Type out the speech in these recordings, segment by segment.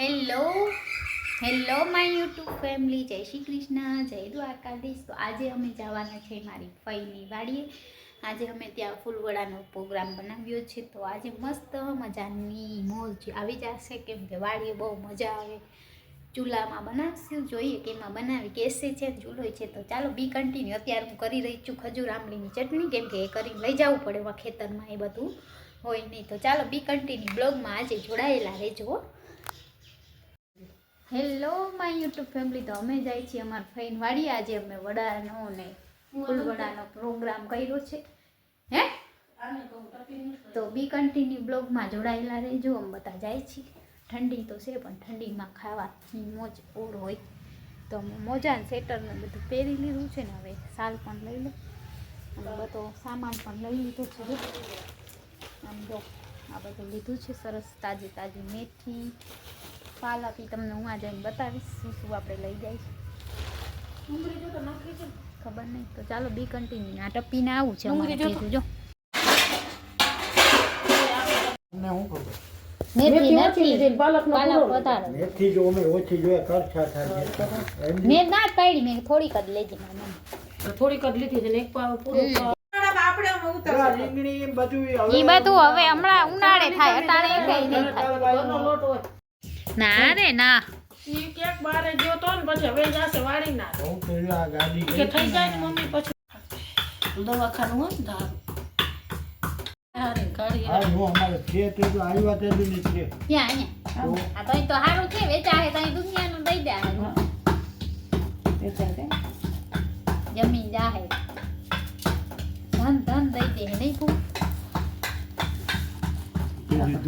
Hello. Hello my YouTube family જય શ્રી કૃષ્ણ, જય દ્વારકાધીશ. તો આજે અમે જવાના છે મારી ફઈની વાડીએ. આજે અમે ત્યાં ફૂલવડાનો પ્રોગ્રામ બનાવ્યો છે. તો આજે મસ્ત મજાની મોજ આવી જશે. કેમ કે વાડીએ બહુ મજા આવે. ચૂલામાં બનાવશું, જોઈએ કે એમાં બનાવી, કેસે છે ચૂલો છે. તો ચાલો બી કન્ટિન્યુ અત્યારે હું કરી રહી છું ખજૂર આંબલીની ચટણી. કેમ કે એ કરીને લઈ જવું પડે એમાં ખેતરમાં એ બધું હોય નહીં. તો ચાલો બી કન્ટિન્યુ બ્લોગમાં આજે જોડાયેલા રહેજો. હેલો માય યુટ્યુબ ફેમિલી તો અમે જાય છીએ અમારા ફઈન વાડી આજે અમે વડાનો ને ફૂલ વડાનો પ્રોગ્રામ કર્યો છે. હે? તો બી કન્ટિન્યુ બ્લોગમાં જોડાયેલા રહેજો. અમે બધા જાય છીએ. ઠંડી તો છે પણ ઠંડીમાં ખાવાની મોજ ઓર હોય. તો અમે મોજા ને સેટરને બધું પહેરી લીધું છે ને હવે સાલ પણ લઈ લો અને બધો સામાન પણ લઈ લીધો છે આમ જો આ બધું લીધું છે સરસ તાજી તાજી મેથી પાલાથી તમને હું આજે બતાવીશ શું શું આપણે લઈ જઈશું ખબર નહીં તો ચાલો બી કન્ટિન્યુ આ ટપ્પીને આવું છે અમારે જો તમને શું ખબર? મેથી નથી પાલક વધારે. મેથી જો અમે ઓછી જોઈએ કરછા થાય મેં ના પાડી મેં થોડીક જ લેજી થોડીક જ લીધી છે ને એક પાવ પૂરો હમ. જો આ રીંગણી એમ બધું ઈ બધું હવે હમણાં ઉનાળે થાય અટાણે કઈ નહીં થાય. ઘરનો લોટ હોય. ના રે ના. ઈ ક્યાંક બારે ગયો તો ને પછી હવે જાશે વાળી ના. બહુ પેલા ગાડી કે થઈ જાય ને. મમ્મી પછી. દવાખાનું હોય ને ધારું જમીન કાઢી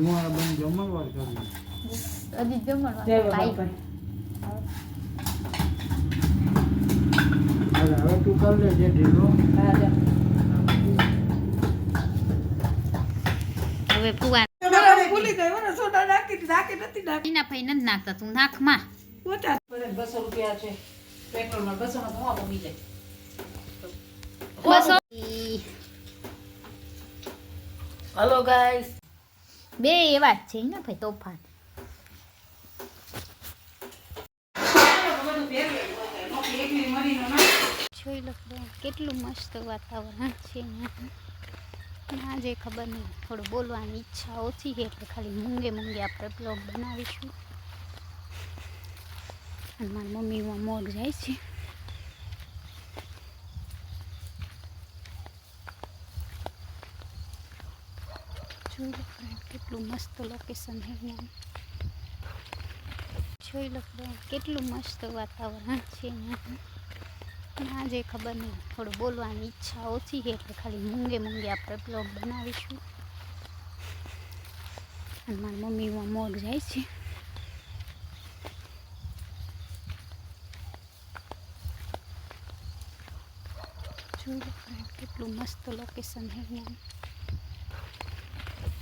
જમણવાર. જમણવાર હવે હવે તું કર લેજે ઢીલો. હવે ફુવા ભૂલી ગઈ મને સોડા નાખી નાખી નથી નાખી. એના ભાઈ નથી નાખતા તું નાખમાં પચાસ બસો રૂપિયા છે. પેટ્રોલમાં બસો માં ધોવા મમ્મી જાય. બસો હલો ગાઈસ બે એવા જ છે ને ભાઈ તોફાન જોઈ લો કેટલું મસ્ત વાતાવરણ છે આજે ખબર નહીં, થોડું બોલવાની ઈચ્છા ઓછી છે, એટલે ખાલી મૂંગે મૂંગે આપણે બ્લોગ બનાવીશું. અને મારી મમ્મીમાં મોગ જાય છે. જોઈ લો ફ્રેન્ડ કેટલું મસ્ત લોકેશન છે અહીંયા. જોઈ લો ફ્રેન્ડ કેટલું મસ્ત વાતાવરણ છે અહીંયા. આજે ખબર નહીં, થોડું બોલવાની ઈચ્છા ઓછી છે એટલે ખાલી મૂંગે મૂંગે આપણે બ્લોગ બનાવીશું. અને મારી મમ્મીમાં મોડ જાય છે. જોઈ લો ફ્રેન્ડ કેટલું મસ્ત લોકેશન છે અહીંયા.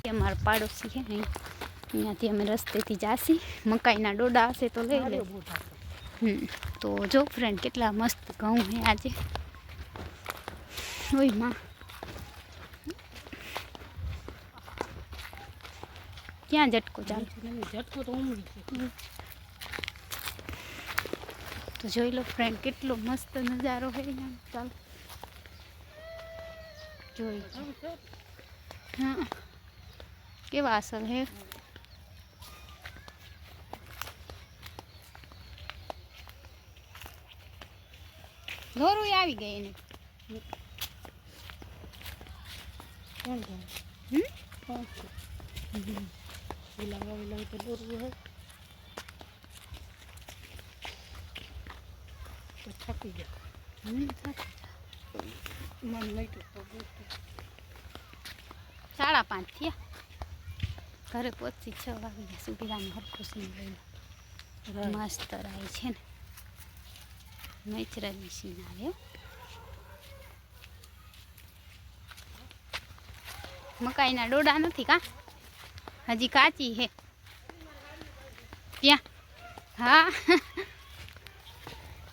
અમારા પાડોશી છે ને, અહીંયાથી અમે રસ્તેથી જાસી. મકાઈના ડોડા હશે તો લઈ લે. હમ, તો જો ફ્રેન્ડ કેટલા મસ્ત ઘઉં છે આજે. ઓયમાં. ક્યાં ઝટકો ચાલુ? ઝટકો તો જોઈ લો ફ્રેન્ડ કેટલો મસ્ત નજારો અહીંયા. ચાલો. જોઈ. હા. કેવા અસલ હે ધોરું આવી ગઈ એને કોણ કોણ હમ કોણ છે વિલાવા વિલાવા તો દોરવું હોય તો થાકી ગયા હમ, સાચું. મન નહીં તો બોલતું સાડા પાંચ થયા ઘરે પહોંચી છ વાગે સુધી આમ હરખું સીન લઈને મસ્ત રાય છે ને. નેચરલ સીન આવે મકાઈના ડોડા નથી કા? હજી કાચી હે ત્યાં હા.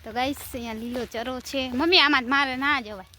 તો ગાઈસ અહીંયા લીલો ચરો છે. મમ્મી આમાં જ મારે ના જવાય.